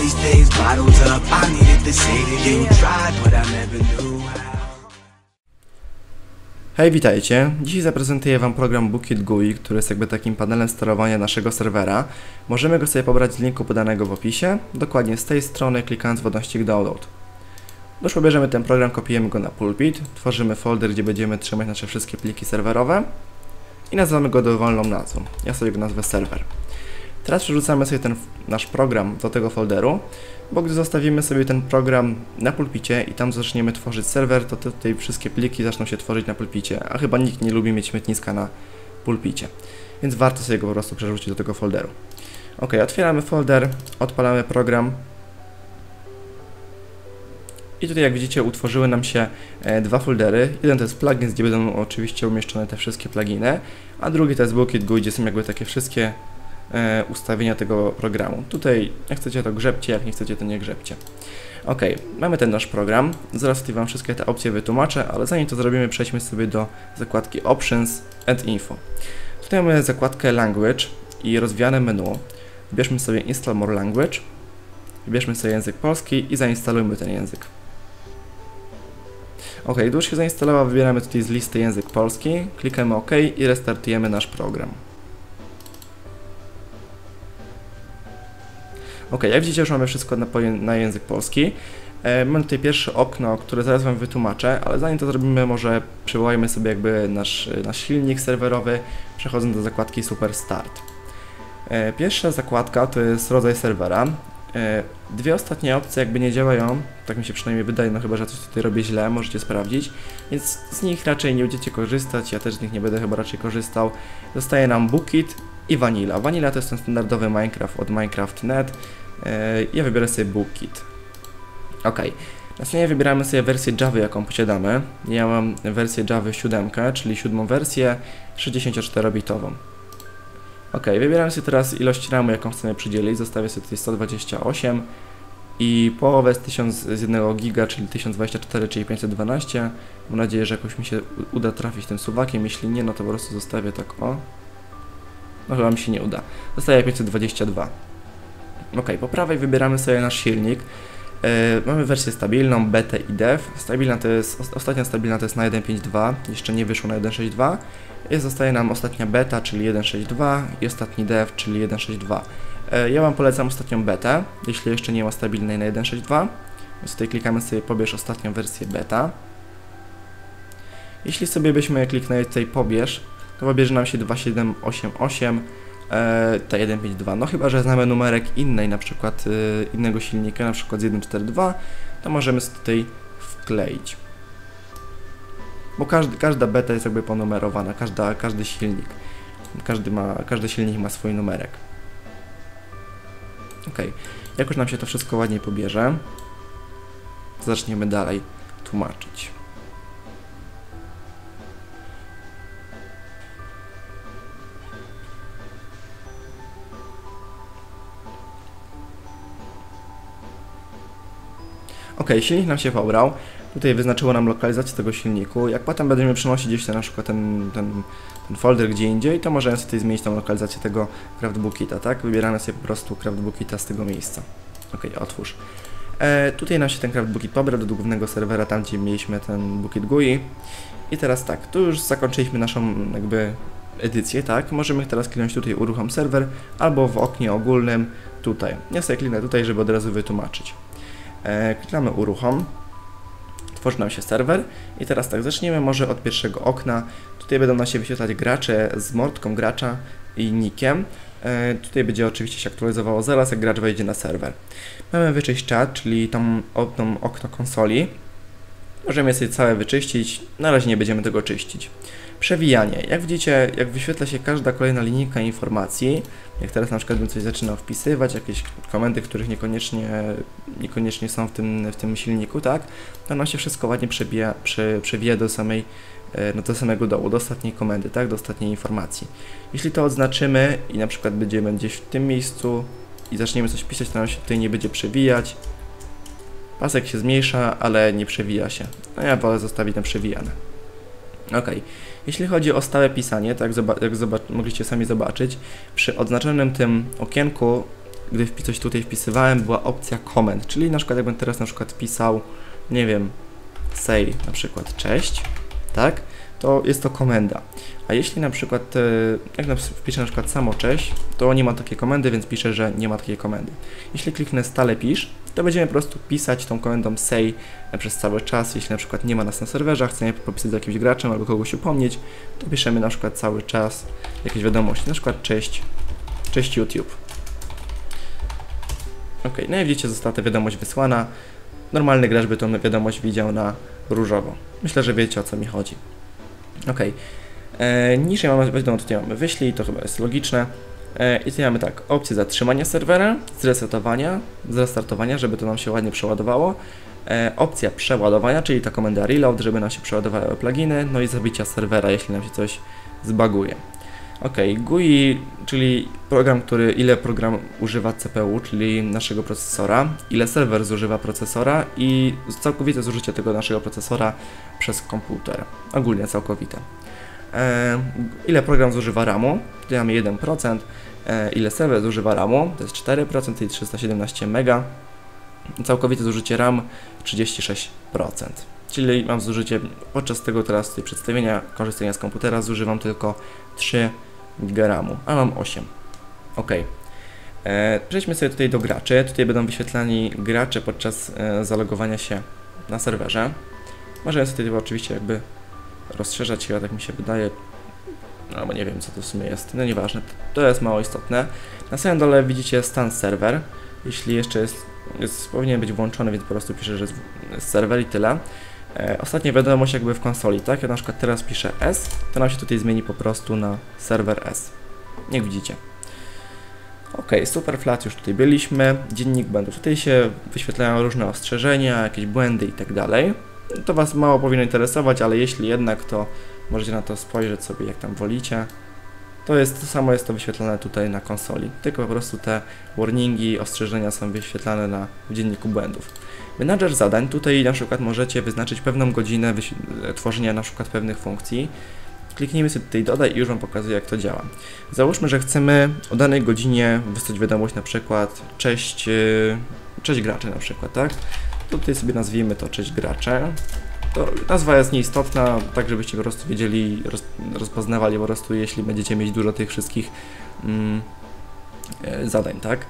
these days bottled up. I needed to say that you tried, but I never knew. Hej, witajcie. Dzisiaj zaprezentuję Wam program Bookit GUI, który jest jakby takim panelem sterowania naszego serwera. Możemy go sobie pobrać z linku podanego w opisie, dokładnie z tej strony klikając w odnośnik download. Już pobierzemy ten program, kopiujemy go na pulpit, tworzymy folder, gdzie będziemy trzymać nasze wszystkie pliki serwerowe i nazywamy go dowolną nazwą. Ja sobie go nazwę serwer. Teraz przerzucamy sobie ten nasz program do tego folderu, bo gdy zostawimy sobie ten program na pulpicie i tam zaczniemy tworzyć serwer, to tutaj wszystkie pliki zaczną się tworzyć na pulpicie, a chyba nikt nie lubi mieć śmietniska na pulpicie. Więc warto sobie go po prostu przerzucić do tego folderu. Ok, otwieramy folder, odpalamy program. I tutaj jak widzicie utworzyły nam się e, dwa foldery. Jeden to jest plugins, gdzie będą oczywiście umieszczone te wszystkie pluginy, a drugi to jest Bucket GUI, gdzie są jakby takie wszystkie ustawienia tego programu. Tutaj jak chcecie to grzebcie, jak nie chcecie to nie grzebcie. Ok, mamy ten nasz program. Zaraz tutaj Wam wszystkie te opcje wytłumaczę, ale zanim to zrobimy, przejdźmy sobie do zakładki Options and Info. Tutaj mamy zakładkę Language i rozwijane menu. Wybierzmy sobie Install More Language. Wybierzmy sobie język polski i zainstalujmy ten język. Ok, gdy już się zainstalował, wybieramy tutaj z listy język polski, klikamy OK i restartujemy nasz program. Ok, jak widzicie już mamy wszystko na, na język polski. E, mamy tutaj pierwsze okno, które zaraz Wam wytłumaczę, ale zanim to zrobimy, może przywołajmy sobie jakby nasz, nasz silnik serwerowy, przechodząc do zakładki Super Start. E, pierwsza zakładka to jest rodzaj serwera. E, dwie ostatnie opcje jakby nie działają, tak mi się przynajmniej wydaje, no chyba, że coś tutaj robię źle, możecie sprawdzić, więc z nich raczej nie będziecie korzystać, ja też z nich nie będę chyba raczej korzystał. Zostaje nam Bookit i Vanilla. Vanilla to jest ten standardowy Minecraft od Minecraft.net, ja wybiorę sobie Bookit. Ok. Następnie wybieramy sobie wersję Java, jaką posiadamy. Ja mam wersję Java 7, czyli siódmą wersję 64-bitową. Ok, wybieramy sobie teraz ilość RAMu, jaką chcemy przydzielić. Zostawię sobie tutaj 128 i połowę z 1000 z 1 giga, czyli 1024, czyli 512. Mam nadzieję, że jakoś mi się uda trafić tym suwakiem. Jeśli nie, no to po prostu zostawię tak o. Chyba mi się nie uda. Zostawię 522. Ok, po prawej wybieramy sobie nasz silnik. Yy, mamy wersję stabilną, BT i DEV. Stabilna to jest, ostatnia stabilna to jest na 1.5.2, jeszcze nie wyszło na 1.6.2. I zostaje nam ostatnia beta, czyli 1.6.2 i ostatni DEV, czyli 1.6.2. Yy, ja Wam polecam ostatnią betę, jeśli jeszcze nie ma stabilnej na 1.6.2. Więc tutaj klikamy sobie pobierz ostatnią wersję beta. Jeśli sobie byśmy kliknęli tutaj pobierz, to pobierze nam się 2788 e, ta 1.5.2. No chyba, że znamy numerek innej, na przykład e, innego silnika, na przykład z 1.4.2, to możemy tutaj wkleić. Bo każdy, każda beta jest jakby ponumerowana, każda, każdy silnik. Każdy, ma, każdy silnik ma swój numerek. Ok, jak już nam się to wszystko ładnie pobierze, zaczniemy dalej tłumaczyć. Ok, silnik nam się pobrał. Tutaj wyznaczyło nam lokalizację tego silniku. Jak potem będziemy przenosić gdzieś ten, na przykład ten, ten, ten folder gdzie indziej, to możemy sobie zmienić tą lokalizację tego craftbookita, tak? Wybieramy sobie po prostu craftbookita z tego miejsca. Ok, otwórz. E, tutaj nam się ten craftbookit pobrał do głównego serwera, tam gdzie mieliśmy ten bookit GUI. I teraz tak, tu już zakończyliśmy naszą jakby edycję, tak? Możemy teraz kliknąć tutaj uruchom serwer albo w oknie ogólnym tutaj. Ja sobie kliknę tutaj, żeby od razu wytłumaczyć. E, klikamy uruchom, tworzy nam się serwer i teraz tak, zaczniemy może od pierwszego okna. Tutaj będą nam się wyświetlać gracze z mordką gracza i nikiem. E, tutaj będzie oczywiście się aktualizowało zaraz, jak gracz wejdzie na serwer. Mamy wyczyść czat, czyli tą, tą okno konsoli. Możemy sobie całe wyczyścić, na razie nie będziemy tego czyścić. Przewijanie. Jak widzicie, jak wyświetla się każda kolejna linijka informacji, jak teraz na przykład bym coś zaczynał wpisywać, jakieś komendy, których niekoniecznie, niekoniecznie są w tym, w tym silniku, tak, to nam się wszystko ładnie przebija, prze, przewija do samej, e, no do samego dołu, do ostatniej komendy, tak, do ostatniej informacji. Jeśli to odznaczymy i na przykład będziemy gdzieś w tym miejscu i zaczniemy coś pisać, to nam się tutaj nie będzie przewijać, pasek się zmniejsza, ale nie przewija się. No ja wolę zostawić tam przewijane. Ok. Jeśli chodzi o stałe pisanie, tak jak, jak mogliście sami zobaczyć, przy odznaczonym tym okienku gdy coś tutaj wpisywałem, była opcja comment, czyli na przykład jakbym teraz na przykład wpisał, nie wiem, say na przykład cześć, tak, to jest to komenda. A jeśli na przykład, e, jak wpiszę na przykład samo cześć, to nie ma takiej komendy, więc piszę, że nie ma takiej komendy. Jeśli kliknę stale pisz, to będziemy po prostu pisać tą komendą say e, przez cały czas. Jeśli na przykład nie ma nas na serwerze, chcemy popisać z jakimś graczem albo kogoś upomnieć, to piszemy na przykład cały czas jakieś wiadomości, na przykład cześć, cześć YouTube. Ok, no i widzicie, została ta wiadomość wysłana. Normalny gracz by tą wiadomość widział na różowo. Myślę, że wiecie o co mi chodzi. Ok. E, niżej mamy, wiadomo, tutaj mamy wyślij, to chyba jest logiczne. E, I tutaj mamy tak, opcję zatrzymania serwera, zresetowania, zrestartowania, żeby to nam się ładnie przeładowało. E, opcja przeładowania, czyli ta komenda reload, żeby nam się przeładowały pluginy, no i zabicia serwera, jeśli nam się coś zbaguje. Ok, GUI, czyli program, który ile program używa CPU, czyli naszego procesora, ile serwer zużywa procesora i całkowite zużycie tego naszego procesora przez komputer. Ogólnie całkowite. E, ile program zużywa RAMu? Tutaj mamy 1%. E, ile serwer zużywa RAMu? To jest 4%, czyli 317 MB. Całkowite zużycie RAM 36%. Czyli mam zużycie, podczas tego teraz tutaj przedstawienia, korzystania z komputera zużywam tylko 3 GB RAMu, a mam 8. Ok. E, przejdźmy sobie tutaj do graczy. Tutaj będą wyświetlani gracze podczas zalogowania się na serwerze. Możemy sobie tutaj oczywiście jakby rozszerzać chyba tak mi się wydaje. Albo nie wiem co to w sumie jest, no nieważne, to jest mało istotne. Na samym dole widzicie stan serwer. Jeśli jeszcze jest, jest powinien być włączony, więc po prostu piszę, że jest, serwer i tyle. E, ostatnia wiadomość jakby w konsoli, tak? Ja na przykład teraz piszę S, to nam się tutaj zmieni po prostu na serwer S. Jak widzicie. Ok, Superflat już tutaj byliśmy, dziennik błędów. Tutaj się wyświetlają różne ostrzeżenia, jakieś błędy i tak dalej. To Was mało powinno interesować, ale jeśli jednak, to możecie na to spojrzeć sobie jak tam wolicie. To jest to samo jest to wyświetlane tutaj na konsoli, tylko po prostu te warningi, ostrzeżenia są wyświetlane na w dzienniku błędów. Menadżer zadań, tutaj na przykład możecie wyznaczyć pewną godzinę tworzenia na przykład pewnych funkcji. Kliknijmy sobie tutaj dodaj i już Wam pokazuję jak to działa. Załóżmy, że chcemy o danej godzinie wysłać wiadomość na przykład cześć, yy, cześć gracze na przykład, tak? Tutaj sobie nazwijmy to cześć gracze. To nazwa jest nieistotna, tak żebyście po prostu wiedzieli, roz, rozpoznawali po prostu, jeśli będziecie mieć dużo tych wszystkich mm, e, zadań, tak?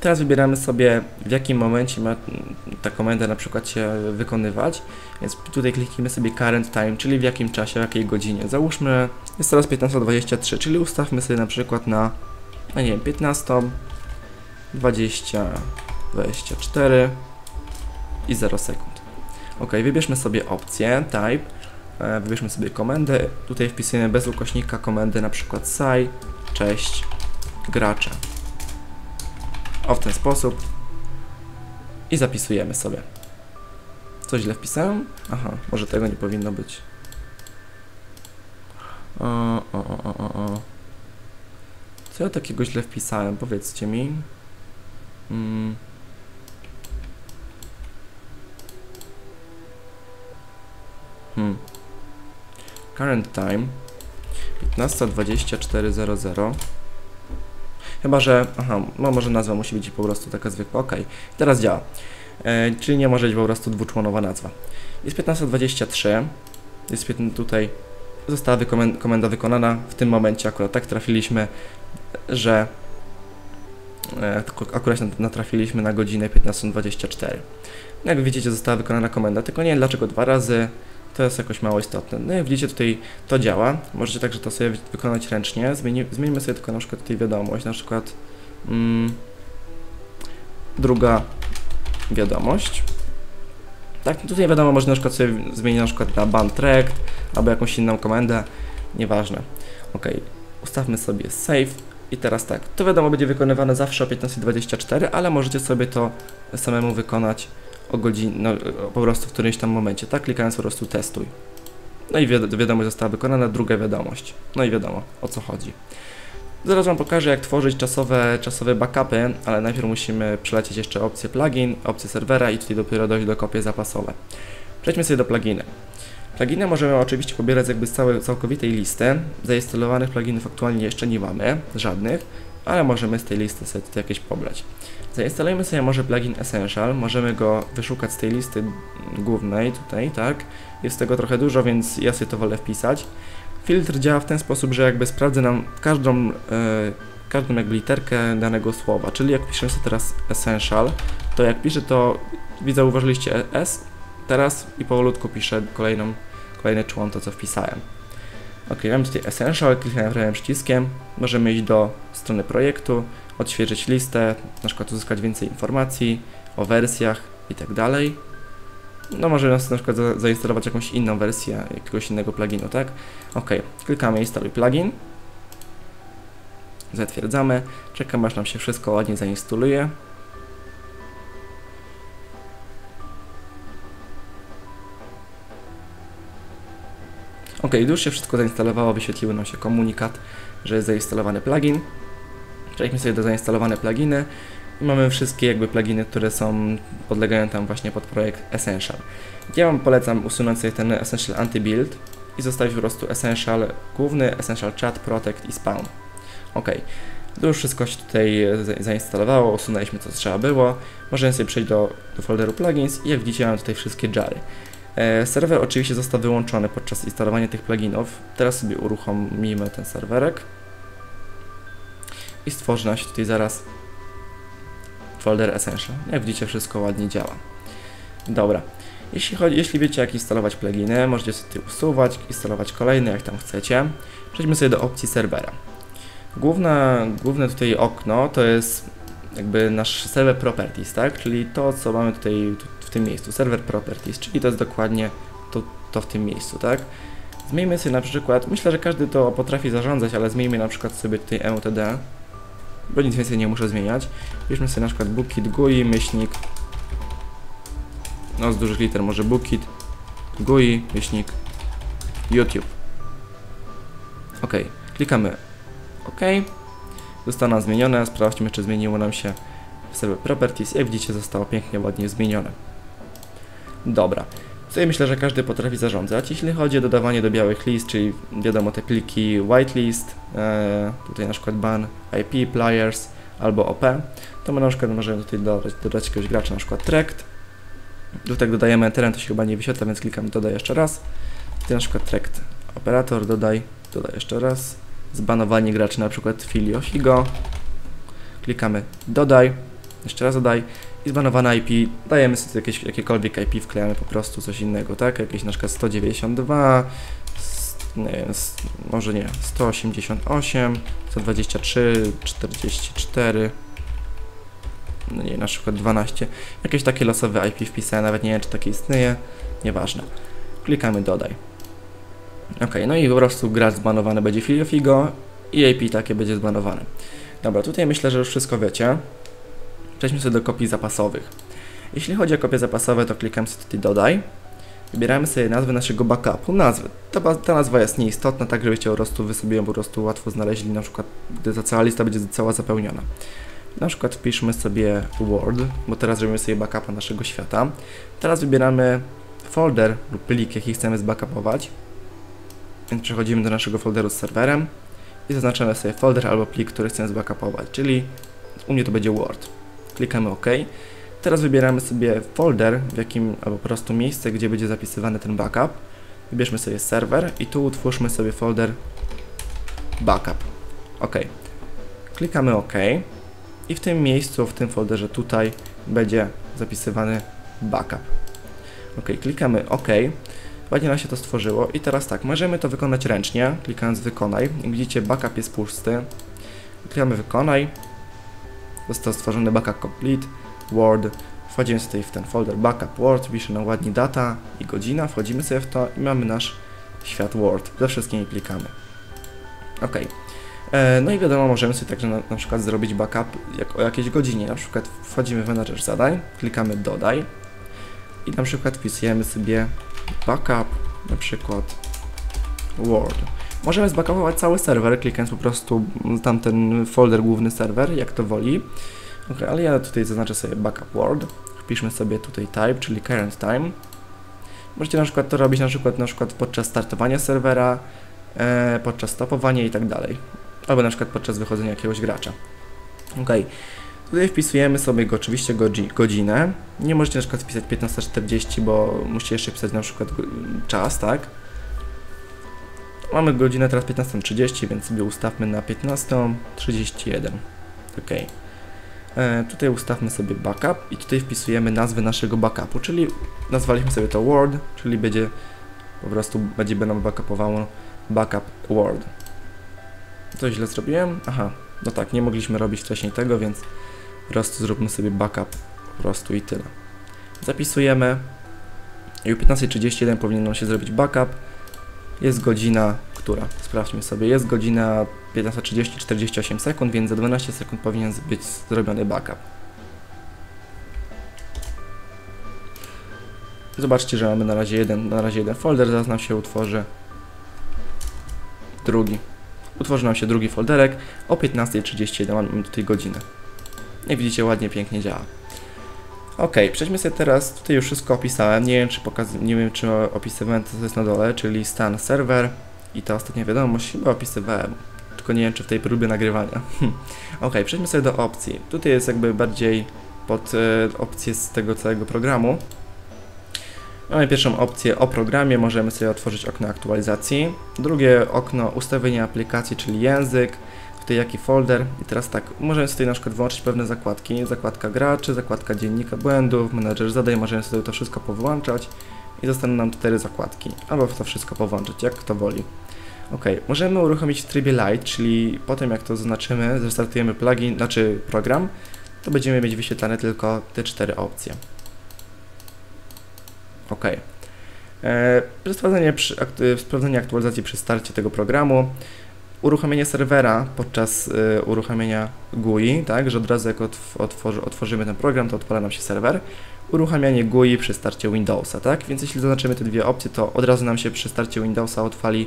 Teraz wybieramy sobie, w jakim momencie ma ta komenda na przykład się wykonywać, więc tutaj kliknijmy sobie current time, czyli w jakim czasie, w jakiej godzinie. Załóżmy, jest teraz 15.23, czyli ustawmy sobie na przykład na, no nie wiem, 15, 20, 24 i 0 sekund. Ok, wybierzmy sobie opcję type, e, wybierzmy sobie komendę, tutaj wpisujemy bez ukośnika komendy na przykład sci, cześć, gracze. O, w ten sposób. I zapisujemy sobie. Co źle wpisałem? Aha, może tego nie powinno być. O, o, o, o, o. Co ja takiego źle wpisałem? Powiedzcie mi. Mm. Hmm. Current time 15.24.00 Chyba, że... Aha, no może nazwa musi być po prostu taka zwykła. Ok, teraz działa. E, czyli nie może być po prostu dwuczłonowa nazwa. Jest 15.23. Jest tutaj... Została komenda wykonana. W tym momencie akurat tak trafiliśmy, że... E, akurat natrafiliśmy na godzinę 15.24. Jak widzicie, została wykonana komenda, tylko nie wiem dlaczego dwa razy to jest jakoś mało istotne. No i widzicie tutaj to działa. Możecie także to sobie wykonać ręcznie. Zmieni, zmienimy sobie tylko na przykład tutaj wiadomość, na przykład mm, druga wiadomość. Tak, tutaj wiadomo, można na przykład sobie zmienić na przykład na band track albo jakąś inną komendę, nieważne. Ok, ustawmy sobie save i teraz tak, to wiadomo będzie wykonywane zawsze o 15.24, ale możecie sobie to samemu wykonać o godzinie, no, po prostu w którymś tam momencie, tak? Klikając po prostu testuj. No i wi wiadomość została wykonana, druga wiadomość. No i wiadomo, o co chodzi. Zaraz Wam pokażę, jak tworzyć czasowe, czasowe backupy, ale najpierw musimy przelecieć jeszcze opcję plugin, opcję serwera i tutaj dopiero dojść do kopie zapasowe. Przejdźmy sobie do pluginy. Pluginy możemy oczywiście pobierać jakby z całej, całkowitej listy. Zainstalowanych pluginów aktualnie jeszcze nie mamy, żadnych. ale możemy z tej listy sobie jakieś pobrać. Zainstalujemy sobie może plugin Essential, możemy go wyszukać z tej listy głównej tutaj, tak? Jest tego trochę dużo, więc ja sobie to wolę wpisać. Filtr działa w ten sposób, że jakby sprawdza nam każdą, e, każdą jakby literkę danego słowa, czyli jak piszemy sobie teraz Essential, to jak piszę to, widzę, zauważyliście S, teraz i powolutku piszę kolejną, kolejny człon to co wpisałem. Ok, mamy tutaj Essential, klikamy prawym przyciskiem, możemy iść do strony projektu, odświeżyć listę, na przykład uzyskać więcej informacji o wersjach i tak dalej. No możemy na przykład za zainstalować jakąś inną wersję jakiegoś innego pluginu, tak? Ok, klikamy instaluj plugin. Zatwierdzamy, czekamy aż nam się wszystko ładnie zainstaluje. Ok, już się wszystko zainstalowało, wyświetliły nam się komunikat, że jest zainstalowany plugin. Przejdźmy sobie do zainstalowane pluginy i mamy wszystkie jakby pluginy, które są, podlegają tam właśnie pod projekt Essential. Ja Wam polecam usunąć sobie ten Essential Anti-Build i zostawić po prostu Essential główny, Essential Chat, Protect i Spawn. Ok, to już wszystko się tutaj zainstalowało, usunęliśmy co trzeba było. Możemy sobie przejść do, do folderu plugins i jak widzicie mam tutaj wszystkie jary. E, serwer oczywiście został wyłączony podczas instalowania tych pluginów. Teraz sobie uruchomimy ten serwerek i stworzy nam się tutaj zaraz folder Essential. Jak widzicie wszystko ładnie działa. Dobra. Jeśli, chodzi, jeśli wiecie jak instalować pluginy, możecie sobie usuwać, instalować kolejne jak tam chcecie. Przejdźmy sobie do opcji serwera. Główna, główne tutaj okno to jest jakby nasz server properties, tak? Czyli to co mamy tutaj w tym miejscu, server properties, czyli to jest dokładnie to, to w tym miejscu, tak? Zmieńmy sobie na przykład, myślę, że każdy to potrafi zarządzać, ale zmieńmy na przykład sobie tutaj EUTD, bo nic więcej nie muszę zmieniać. Bierzmy sobie na przykład bookit GUI, myślnik, no z dużych liter może bookit, GUI, myślnik, YouTube. Ok, klikamy OK. Zostaną zmienione, sprawdźmy czy zmieniło nam się w server properties. Jak widzicie zostało pięknie, ładnie zmienione. Dobra. Tutaj myślę, że każdy potrafi zarządzać. Jeśli chodzi o dodawanie do białych list, czyli wiadomo te pliki whitelist, e, tutaj na przykład ban IP, pliers albo OP, to my na przykład możemy tutaj dodać, dodać jakiegoś gracza, na przykład tract. Tutaj dodajemy teren, to się chyba nie wyświetla, więc klikamy dodaj jeszcze raz. Tutaj na przykład tract operator, dodaj, dodaj jeszcze raz. Zbanowanie graczy, na przykład Filio Figo. Klikamy dodaj, jeszcze raz dodaj i zbanowane IP, dajemy sobie jakieś, jakiekolwiek IP, wklejamy po prostu coś innego, tak? Jakieś na przykład 192, nie może nie, 188, 123, 44, no nie, na przykład 12, jakieś takie losowe IP wpisane, nawet nie wiem, czy takie istnieje, nieważne. Klikamy dodaj. Ok, no i po prostu gracz zbanowany będzie Figo i IP takie będzie zbanowane. Dobra, tutaj myślę, że już wszystko wiecie. Przejdźmy sobie do kopii zapasowych. Jeśli chodzi o kopie zapasowe, to klikamy sobie tutaj dodaj. Wybieramy sobie nazwę naszego backupu. Nazwy. Ta, ta nazwa jest nieistotna, tak żebyście po prostu wy sobie ją po prostu łatwo znaleźli, na przykład gdy ta cała lista będzie cała zapełniona. Na przykład wpiszmy sobie Word, bo teraz robimy sobie backupa naszego świata. Teraz wybieramy folder lub plik, jaki chcemy zbackupować. Więc przechodzimy do naszego folderu z serwerem i zaznaczamy sobie folder albo plik, który chcemy zbackupować, czyli u mnie to będzie Word. Klikamy OK. Teraz wybieramy sobie folder, w jakim, albo po prostu miejsce, gdzie będzie zapisywany ten backup. Wybierzmy sobie serwer i tu utwórzmy sobie folder backup. OK. Klikamy OK. I w tym miejscu, w tym folderze tutaj będzie zapisywany backup. OK, klikamy OK. Ładnie nam się to stworzyło i teraz tak, możemy to wykonać ręcznie, klikając wykonaj. Widzicie, backup jest pusty. Klikamy wykonaj. Został stworzony backup complete, Word. Wchodzimy sobie w ten folder backup Word, pisze nam ładnie data i godzina, wchodzimy sobie w to i mamy nasz świat Word ze wszystkimi plikami. Ok. E, no i wiadomo, możemy sobie także na, na przykład zrobić backup jak, o jakiejś godzinie. Na przykład wchodzimy w menadżer zadań, klikamy dodaj i na przykład wpisujemy sobie backup, na przykład Word. Możemy zbackupować cały serwer, klikając po prostu tamten folder główny serwer, jak to woli. Ok, ale ja tutaj zaznaczę sobie backup Word. Wpiszmy sobie tutaj type, czyli current time. Możecie na przykład to robić na przykład, na przykład podczas startowania serwera, e, podczas stopowania i tak dalej. albo na przykład podczas wychodzenia jakiegoś gracza. Ok. Tutaj wpisujemy sobie go, oczywiście godzi- godzinę. Nie możecie na przykład wpisać 15.40, bo musicie jeszcze pisać na przykład czas, tak? Mamy godzinę teraz 15.30, więc sobie ustawmy na 15.31. Ok. E, tutaj ustawmy sobie backup i tutaj wpisujemy nazwę naszego backupu, czyli nazwaliśmy sobie to Word, czyli będzie po prostu będzie nam backupowało backup Word. Co źle zrobiłem? Aha, no tak, nie mogliśmy robić wcześniej tego, więc po prostu zróbmy sobie backup po prostu i tyle. Zapisujemy i o 15.31 powinien nam się zrobić backup. Jest godzina, która? Sprawdźmy sobie. Jest godzina 15.30, 48 sekund, więc za 12 sekund powinien być zrobiony backup. Zobaczcie, że mamy na razie jeden, na razie jeden folder, zaraz nam się utworzy drugi. Utworzy nam się drugi folderek o 15.31, mamy tutaj godzinę. Jak widzicie, ładnie, pięknie działa. Ok, przejdźmy sobie teraz, tutaj już wszystko opisałem, nie wiem czy, pokaz- nie wiem, czy opisywałem to, co jest na dole, czyli stan serwer i ta ostatnia wiadomość, chyba opisywałem, tylko nie wiem, czy w tej próbie nagrywania. ok, przejdźmy sobie do opcji. Tutaj jest jakby bardziej pod e, opcję z tego całego programu. Mamy pierwszą opcję o programie, możemy sobie otworzyć okno aktualizacji. Drugie okno ustawienia aplikacji, czyli język, tutaj jaki folder. I teraz tak, możemy sobie na przykład włączyć pewne zakładki. Zakładka graczy, zakładka dziennika błędów, menedżer zadań, możemy sobie to wszystko powyłączać i zostaną nam cztery zakładki. Albo to wszystko powłączyć, jak kto woli. Ok, możemy uruchomić w trybie light, czyli po tym jak to zaznaczymy, zrestartujemy plugin, znaczy program, to będziemy mieć wyświetlane tylko te cztery opcje. Ok. E, sprawdzenie, przy, sprawdzenie aktualizacji przy starcie tego programu. Uruchomienie serwera podczas y, GUI, tak, że od razu jak otw- otworzy, otworzymy ten program, to odpala nam się serwer. Uruchamianie GUI przy starcie Windowsa, tak, więc jeśli zaznaczymy te dwie opcje, to od razu nam się przy starcie Windowsa odpali,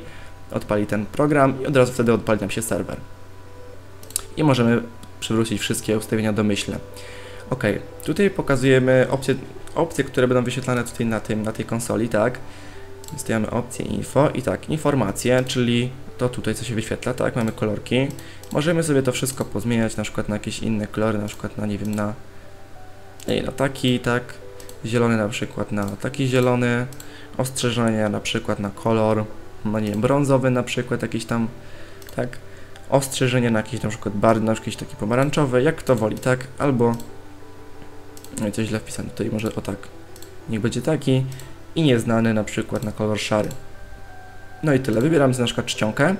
odpali ten program i od razu wtedy odpali nam się serwer. I możemy przywrócić wszystkie ustawienia domyślne. Ok, tutaj pokazujemy opcje, opcje, które będą wyświetlane tutaj na, tym, na tej konsoli, tak. Stawiamy opcję info i tak, informacje, czyli to tutaj co się wyświetla, tak, mamy kolorki. Możemy sobie to wszystko pozmieniać na przykład na jakieś inne kolory, na przykład na nie wiem, na, na taki, tak, zielony na przykład na taki zielony, ostrzeżenia na przykład na kolor, no nie wiem, brązowy na przykład jakiś tam, tak, ostrzeżenie na jakiś na przykład bardziej, na przykład jakiś taki pomarańczowy, jak kto woli, tak, albo, no i coś źle wpisane, tutaj może o tak, niech będzie taki i nieznany na przykład na kolor szary. No i tyle. Wybieramy sobie na przykład czcionkę.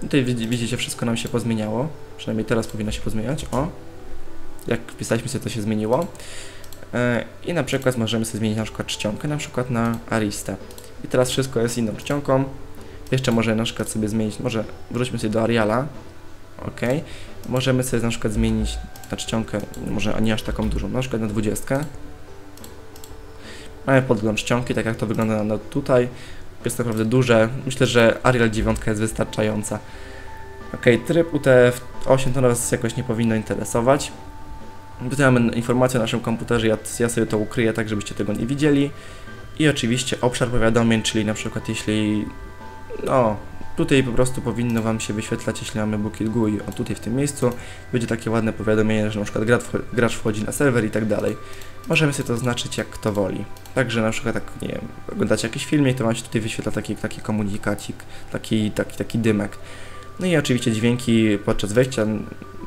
Tutaj widzi- widzicie, wszystko nam się pozmieniało. Przynajmniej teraz powinno się pozmieniać. O, jak wpisaliśmy sobie, to się zmieniło. E, I na przykład możemy sobie zmienić na przykład czcionkę, na przykład na Aristę. I teraz wszystko jest inną czcionką. Jeszcze może na przykład sobie zmienić, może wróćmy sobie do Ariala. Ok. Możemy sobie na przykład zmienić na czcionkę, może nie aż taką dużą, na przykład na 20. Mamy podgląd czcionki, tak jak to wygląda na tutaj. Jest naprawdę duże. Myślę, że Arial 9 jest wystarczająca. Ok, tryb UTF-8 to nas jakoś nie powinno interesować. Tutaj mamy informację o naszym komputerze, ja, ja sobie to ukryję tak, żebyście tego nie widzieli. I oczywiście obszar powiadomień, czyli na przykład jeśli, no, tutaj po prostu powinno Wam się wyświetlać, jeśli mamy bukiet GUI, o tutaj w tym miejscu, będzie takie ładne powiadomienie, że na przykład gracz wchodzi na serwer i tak dalej. Możemy sobie to znaczyć jak kto woli. Także na przykład tak, nie wiem, oglądacie jakiś filmik, to Wam się tutaj wyświetla taki, taki komunikacik, taki, taki, taki dymek. No i oczywiście dźwięki podczas wejścia,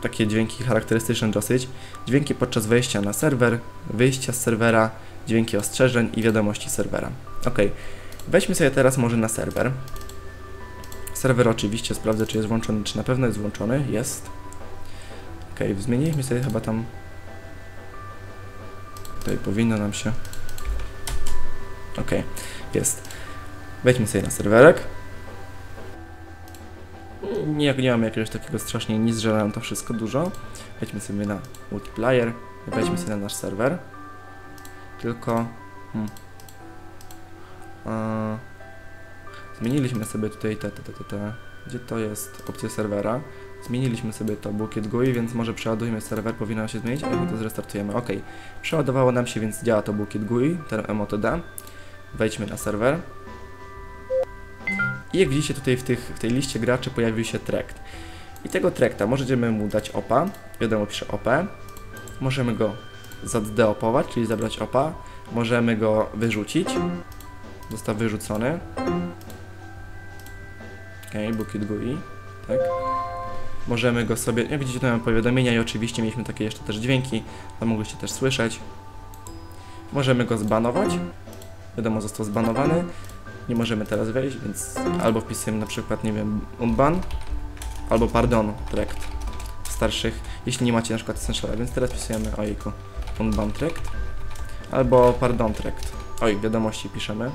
takie dźwięki charakterystyczne dosyć. Dźwięki podczas wejścia na serwer, wyjścia z serwera, dźwięki ostrzeżeń i wiadomości serwera. Ok, weźmy sobie teraz może na serwer. Serwer oczywiście sprawdzę, czy jest włączony, czy na pewno jest włączony. Jest. Ok, zmieniliśmy sobie chyba tam. Tutaj powinno nam się. Ok, jest. Wejdźmy sobie na serwerek. Nie, nie mam jakiegoś takiego strasznie nic, że to wszystko dużo. Wejdźmy sobie na multiplayer. Wejdźmy sobie na nasz serwer. Tylko. Hmm. Zmieniliśmy sobie tutaj te, te, te, te, te. Gdzie to jest? Opcja serwera. Zmieniliśmy sobie to bukiet GUI, więc może przeładujmy serwer, powinno się zmienić, a my to zrestartujemy. Ok, przeładowało nam się, więc działa to bukiet GUI, ten MOTD. Wejdźmy na serwer. I jak widzicie tutaj w, tych, w tej liście graczy pojawił się tract. I tego trekta możemy mu dać opa, wiadomo pisze op, możemy go zaddeopować, czyli zabrać opa, możemy go wyrzucić, został wyrzucony. Okej, okay, bukiet GUI, tak. Możemy go sobie, jak widzicie tu mamy powiadomienia i oczywiście mieliśmy takie jeszcze też dźwięki, to mogliście też słyszeć. Możemy go zbanować, wiadomo został zbanowany, nie możemy teraz wejść, więc albo wpisujemy na przykład, nie wiem, unban, albo pardon, tract starszych, jeśli nie macie na przykład essentiala, więc teraz wpisujemy ojku, unban tract, albo pardon tract, oj, wiadomości piszemy,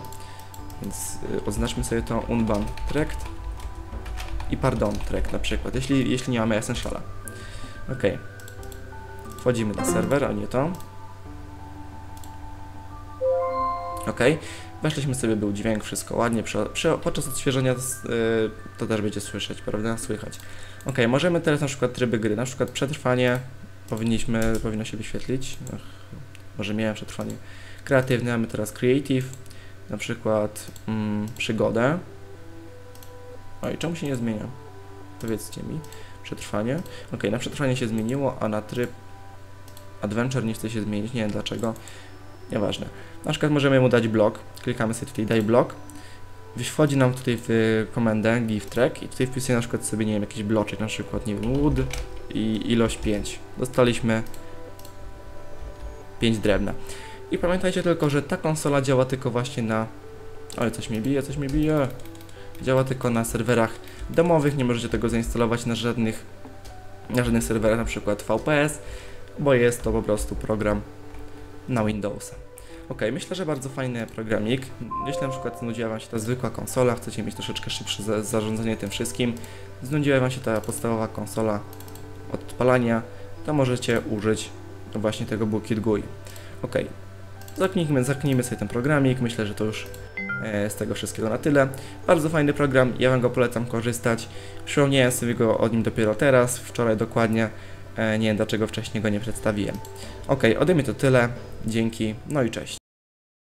więc y, oznaczmy sobie to unban tract i pardon tract na przykład, jeśli, jeśli nie mamy essentiala. Ok. Wchodzimy na serwer, a nie to. Ok. Weszliśmy sobie, był dźwięk, wszystko ładnie. Przy, przy, podczas odświeżenia yy, to też będzie słyszeć, prawda? Słychać. Ok, możemy teraz na przykład tryby gry, na przykład przetrwanie powinniśmy, powinno się wyświetlić. Ach, może miałem przetrwanie kreatywne, mamy teraz creative, na przykład mm, przygodę. Oj, czemu się nie zmienia? Powiedzcie mi. Przetrwanie. Ok, na przetrwanie się zmieniło, a na tryb adventure nie chce się zmienić. Nie wiem dlaczego. Nieważne. Na przykład możemy mu dać blok. Klikamy sobie tutaj daj blok. Wchodzi nam tutaj w komendę give track i tutaj wpisuje na przykład sobie, nie wiem, jakiś bloczek, na przykład, nie wiem, wood i ilość 5. Dostaliśmy 5 drewna. I pamiętajcie tylko, że ta konsola działa tylko właśnie na... Oj, coś mnie bije, coś mnie bije. Działa tylko na serwerach domowych, nie możecie tego zainstalować na żadnych, na żadnych serwerach, na przykład VPS, bo jest to po prostu program na Windowsa. Ok, myślę, że bardzo fajny programik. Jeśli na przykład znudziła Wam się ta zwykła konsola, chcecie mieć troszeczkę szybsze za zarządzanie tym wszystkim, znudziła Wam się ta podstawowa konsola odpalania, to możecie użyć właśnie tego Bookit GUI. Ok, zaknijmy, zaknijmy sobie ten programik, myślę, że to już e, z tego wszystkiego na tyle. Bardzo fajny program, ja Wam go polecam korzystać. Przypomniałem sobie go o nim dopiero teraz, wczoraj dokładnie. E, nie wiem dlaczego wcześniej go nie przedstawiłem. Ok, ode mnie to tyle. Dzięki, no i cześć.